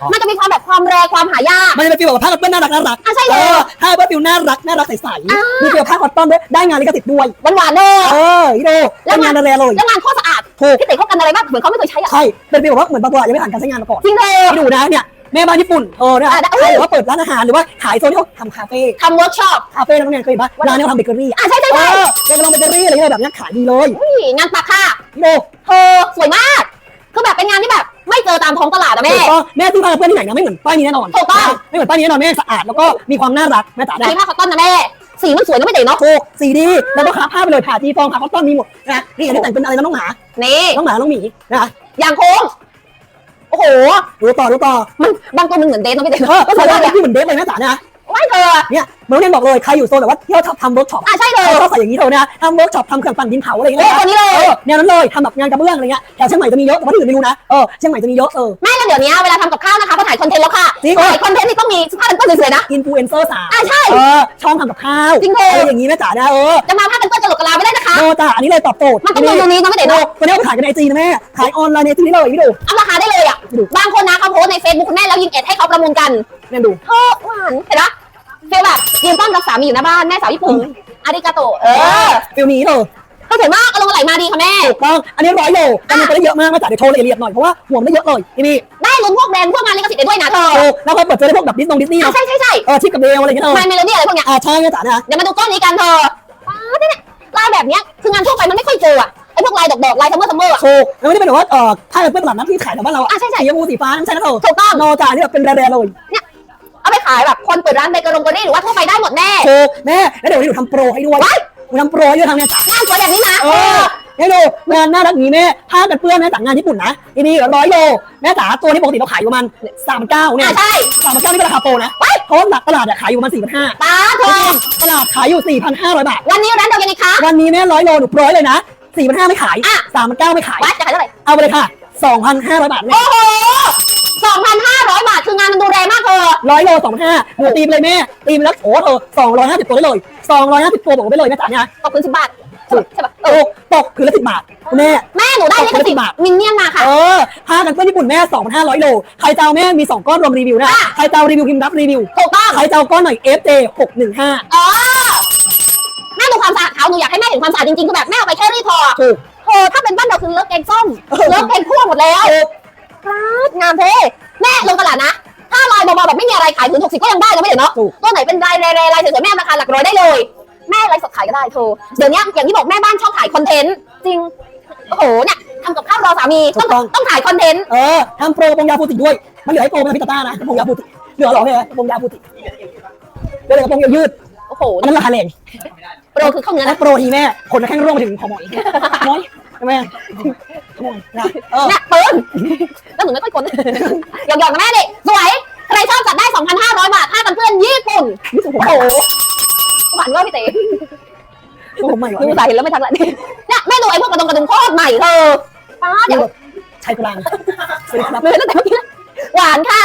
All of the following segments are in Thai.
อ๋อมันจะมีความแบบความแรงความหายาก มันจะเป็นฟีลแบบผ้าคอตตอนน่ารักน่ารักอะใช่เลย ออผ้าเป็นฟีลน่ารักน่ารักใสอ่าๆมีฟีลผ้าคอตตอนด้วยได้งานลิขสิทธิ์ด้วยหวานๆเนอะเอออีโดแล้เป็วนงานแรๆเลยแล้วงานโคตรสะอาดถูกพี่เต๋เขากันอะไรบ้างเหมือนเขาไม่เคยใช้อะใช่เป็นฟีลแบบว่าเหมือนบางตัวยังไม่ผ่านการใช้งานมาก่อนจริงเลยให้ดูนะเนี่ยแม่บ้านญี่ปุ่นเออเนี่ยอะได้ใครหรือว่าเปิดร้านอาหารหรือว่าขายโซนที่เขาทำคาเฟ่ทำเวิร์กช็อปคาเฟ่แล้วเนี่ยเคยเห็นปะร้านเนี่ยเขาทำเบเกอรี่อะอะใช่ใช่เอใช่อเนี่ยลองเบเกอรี่อะไรเงี้ยแบบเนี้ยขายดีเลยอุ้ยงานปักค่ะอีโดเธอสวยมากามท้องตลาดอะแม่ ถูกต้องแม่ซื้อผ้ากับเพื่อนที่ไหนนะไม่เหมือนป้ายนี้แน่นอนถูกต้อง ไม่เหมือนป้ายนี้แน่นอนแม่สะอาดแล้วก็มีความน่ารักแม่จ๋าอันได้นี้ผ้าคอตตอนนะแม่ สีมันสวยนะไม่เต๋เนาะถูกสีดีแล้วก็ค้าผ้าไปเลยผ่าจีฟองผ่าคอตตอนมีหมดนะนี่อันนี้แต่งเป็นอะไรนะน้องหมานี่น้องหมาน้องหมีนะยางโค้งโอ้โห ดูต่อดูต่อมันบางตัวมันเหมือนเดทเนาะไม่เต๋เออก็ก็สใส่วยได้มากเลยที่เหมือนเดฟเลยแม่จ๋านะ ไม่เธอเนี่ยเหมือนเรียนบอกเลยใครอยู่โซนแบบว่าที่เราชอบทำเวิร์กช็อปอะใช่เลย เขาใส่อย่างนี้เถอะนะทำเวิร์กช็อปทำเครื่องปั่นดินเผาอะไรอย่างเอเงี้อยตัวนี้เลยเออแนวนั้นเลยทำแบบงานกระเบื้องอะไรเงี้ยแถวเชียงใหม่จะมีเยอะแต่ว่าที่อื่นไม่รู้นะเออเชียงใหม่จะมีเยอะเออ แม่แล้วเดี๋ยวนี้เวลาทำกับข้าวนะคะพอถ่ายคอนเทนต์แล้วค่ะจริงเหรอถ่ายคอนเทนต์นี่ต้องมีผ้ากันเปื้อนสวยๆนะ อินฟลูเอนเซอร์สาวอะใช่เออช่องทำกับข้าวจริงเหรอ อะไรอย่างนี้แม่จ๋านะเออจะมาผ้ากันเปื้อนจะหลกกะลาไม่ได้นะคะ โนจ้าอันนี้เลยตอบโจทย์มันต้องดูตรงนี้เนาะไม่เต๋โนเนาะตัวนี้เอาไปขายกันในไอจีนะแม่ขายออนไลน์ในไอจีนี่เลยพี่ดูเอาราคาได้เลยอะ บางคนนะเขาโพสต์ในเฟซบุ๊กคุณแม่แล้วยิงเอ็ดให้เขาประมูลกัน เนี่ยดู เธอหวานเห็นปะ ฟีลแบบยืนต้อนรับสามีอยู่หน้าบ้านแม่สาวญี่ปุ่นอาริกาโตเออฟิลนี้เลยเขาสวยมากอารมณ์ไหลมาดีค่ะแม่ถูกต้องอันนี้ร้อยโลอันนี้ไปได้เยอะมากแม่จ๋าเดี๋ยวโชว์ละเอียดหน่อยเพราะว่าห่วงไม่เยอะเลยพี่พี่ได้ลุ้นพวกแบรนด์พวกงานลิขสิทธิ์ได้ด้วยนะเธอถูกแล้วก็เปิดเจอได้พวกแบบดิสนงดิสนีย์อะเนาะใช่ใช่ใช่เออชิปกับเบลอะไรอย่างเงี้ยเออมาเมโลดี้อะไรพวกเนี้ยอ่าใช่แม่จ๋านะเดี๋ยวมาดูก้อนนี้กันเธอป๊าดเนี่ยลายแบบเนี้ยคืองานทั่วไปมันไม่ค่อยเจออะไอ้พวกลายดอกๆลายซัมเมอร์ซัมเมอร์อะถูกแล้วไม่ได้เป็นแบบว่าเอ่อถ้าเป็นตลาดนัดที่ขายแถวบ้านเราอะอะใช่ใช่สีชมพูสีฟ้าไม่ใช่นะเธอถูกต้องโนจ่านี่แบบเป็นแบรนด์เลยเอาไป ขายแบบคนเปิดร้านเบเกอรงเกอรี่หรือว่าทั่วไปได้หมดแน่ถูกแม่แล้วเดี๋ยววันนี้หนูทำโปรให้ด้วยว้ายหนูทำโปรให้ด้วยทำเนี่ยจ๋างานสวยแบบนี้นะเออเนี่ยดูงานน่ารักอย่างนี้แม่ผ้ากันเปื้อนแม่จ๋างานญี่ปุ่นนะทีนี้ร้อยโลแม่จ๋าตัวนี้ปกติเราขายอยู่ประมาณสามเก้าเนี่ยอะใช่สามเก้านี่ก็ราคาโปรนะเพราะว่าหลักตลาดอะขายอยู่ประมาณสี่พันห้าป้าเธอตลาดขายอยู่สี่พันห้าร้อยบาท วันนี้ร้านเดียวกันอีกคะวันนี้แม่ร้อยโลหนูโปรยเลยนะสี่พันห้าไม่ขายอะ สามพันเก้าไม่ขาย วัดจะขายเท่าไหร่เอาไปเลยค่ะสองพันห้าร้อยบาทแม่ โอ้โห สองพันห้าร้อยบาท คืองานมันดูแรงมากเธอร้อยโลสองพันห้าหนูตีไปเลยแม่ตีไปแล้วโอ้เธอสองร้อยห้าสิบตัวได้เลยสองร้อยห้าสิบตัวบอกไปเลยแม่จ๋าเนี่ยตกคืนสิบบาทใช่ปะใช่ปะเอโอ้อตกคืนละสิบบาทคุณแม่ แม่หนูได้ลิขสิทธิ์มินเนี่ยนมาค่ะ เออผ้ากันเปื้อนญี่ปุ่นแม่สองพันห้าร้อยโลใครจะเอาแม่มีสองก้อนรวมรีวิวนะอะใครจะเอารีวิวพิมพ์รับรีวิวถูกต้อง ใครจะเอาก้อนหน่อย FJ หกหนึ่งห้าเออแม่ดูความสะอาดเขาหนูอยากให้แม่เห็นความสะอาดจริงๆคือแบบแม่เอาไปแค่รีดพอถูกเออถ้าเป็นบ้านเราคือเลิกแกงส้มเออเลิกแกงคั่วหมดแล้ว ถูก ครับงามเท่แม่ลงตลาดนะ ถ้าลายเบาๆแบบไม่มีอะไรขายถึงหกสิบก็ยังได้นะไม่เดี๋ยวเนาะถูก ตัวไหนเป็นลายแร่ๆลายสวยๆแม่ราคาหลักร้อยได้เลย แม่ไลฟ์สดขายก็ได้เธอเดี๋ยวนี้อย่างที่บอกแม่บ้านชอบถ่ายคอนเทนต์จริงโอ้โหเนี่ยทำกับข้าวรอสามีต้องต้องถ่ายคอนเทนต์ เออทำโปรกระโปรงยาฟูติด้วย มันเหลือไอ้โปรเป็นพิตาต้านะกระโปรงยาฟูติเหลือเหรอเนี่ยกระโปรงยาฟูติเหลือแต่กระโปรงยาวยืดโอ้โหอันนั้นราคาแรงโปรคือเข้าเนื้อแล้นะวโปรทีแม่คนละแข้งร่วงไปถึงคอหมอยน้อยใช่ไหม นะเออเนี่ยปืนแล้วหนูไม่ค่อยกดหยอกๆนะแม่ดิสวย ใครชอบจัดได้ 2,500 บาทค่ากันเพื่อนญี่ปุ่นนี่สุดโอ้โหหวานว่าพี่เต๋ผมใหม่วะดูใส่แล้วไม่ทักละนี่เนี่ยแม่ดูไอ้พวกกระดงกระดุมโคตรใหม่เธอป้าดอย่างใช้กลางสวัสดีครับเลยตั้งแต่เมื่อกี้แล้วหวานค่ะ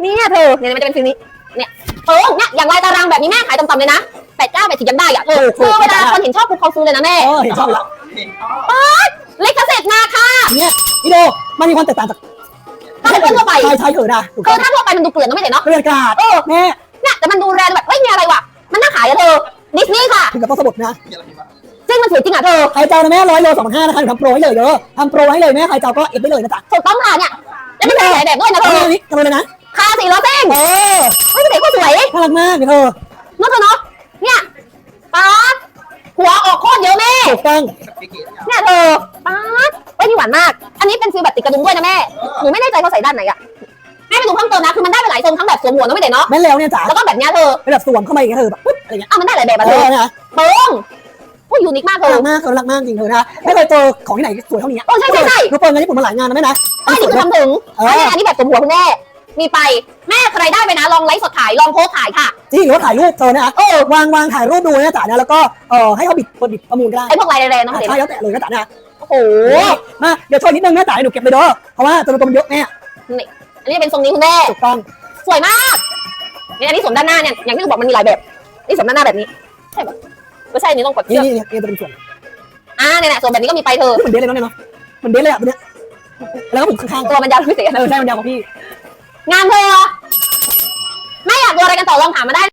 เนี่ยเธอเนี่ยมันจะเป็นฟิลนี้เนี่ยเออเนี่ยอย่างลายตารางแบบนี้แม่ขายต่ำๆเลยนะแปดเก้าแปดสิบยังได้อะเออคือเวลาคนเห็นชอบปุ๊บเขาซื้อเลยนะแม่เออเห็นชอบแล้วป๊าด ลิขสิทธิ์มาค่ะเนี่ยพี่โดมันมีความแตกต่างจากถ้าเป็นทั่วไปใช่ใช่เถอะนะถูกคืต้อองถ้าทั่วไปมันดูเกลื่อนนะไม่เห็นเนาะเรียนกาดเออแม่เนี่ยแต่มันดูแรงแบบเฮ้ยมีอะไรวะมันน่าขายอะเธอดิสนีย์ค่ะถึงกับต้องสะบัดนะจริงมันสวยจริงอะเธอใครเจ้านะแม่ร้อยโลสองพันห้านะคะทำโปรให้เลยเด้อทำโปรให้เลยแม่ใครเจ้าก็เอฟได้เลยนะจ๊ะถูกต้องค่ะเนี่ยแล้วไม่ใช่หลายแบบด้วยนะเธเอออนี่ทำเลยนะคาสีล้อเส้นเออเฮ้ยพี่เต๋ก็สวยน่ารักมากเธอเนาะเธอเนาะเนี่ยป๊าดหัวออกโคตรเยอะแม่ถูกต้องเนี่ยเธอ ป๊าดเฮ้ยนี่หวานมาก อันนี้เป็นฟิลแบบติดกระดุมด้วยนะแม่ หนูไม่แน่ใจเขาใส่ด้านไหนอะแม่ไปดูเพิ่มเติมนะ คือมันได้ไปหลายทรงทั้งแบบสวมหัวนะไม่เด็เนาะ แม่แล้วเนี่ยจ๋าแล้วก็แบบเนี้ยเธอเป็นแบบสวมเข้ามาอย่างเงี้ยเธอแบบปุ๊บอะไรเงี้ยอะมันได้หลายแบบอะเอเธออนะเปิ้งผู้ยูนิคมากเธน่าอรักมากเธอน่ารักมากจริงเธอนะไม่เคยเจอของที่ไหนสวยเท่านี้โอ้ใช่ใช่ใช่เราเปิดงานญี่ปุ่นมาหลายงานนะแม่นะป้ายนี่คือทำถึงเอออันนี้อันนี้แบบสวมหัวคุณแม่ มีไป แม่ใครได้ไปนะ ลองไลฟ์สดขาย ลองโพสต์ขายค่ะ จริงหรือว่าถ่ายรูปเธอนะเออ วางวางถ่ายรูปดูนะจ๋านะแล้วก็เออให้เขาบิดเปิดบิดประมูลก็ได้ไอพวกลายแรงๆเนาะอะเด็ใช่แล้วแต่เลยนะจ๋านะ โอ้โหมาเดี๋ยวช่วยนิดนึงแม่จ๋าให้หนูเก็บไปเด้อเพราะว่าจำนวนตัวมันเยอะแม่นี่อันนี้เป็นทรงนี้คุณแม่ถูกต้องสวยมากนี่อันนี้สวมด้านหน้าเนี่ยอย่างที่หนูบอกมันมีหลายแบบนี่สวมด้านหน้าแบบนี้ใช่ปะไม่ใช่อันนี้ต้องกดนี่เชือกนี่นี่จะเป็นส่วนอ่าเนี่ยนะสวมแบบนี้ก็มีไปเธอเหมือนเบสเลยเนาะเนี่ยเนาะเหมือนเบสเลยอะตัวเนี้ยแล้วก็ผมข้างๆตัวมันยาวพิเศษเออใช่มันยาวกว่าพี่ งานเธอแม่อยากดูอะไรกันต่อลองถามมาได้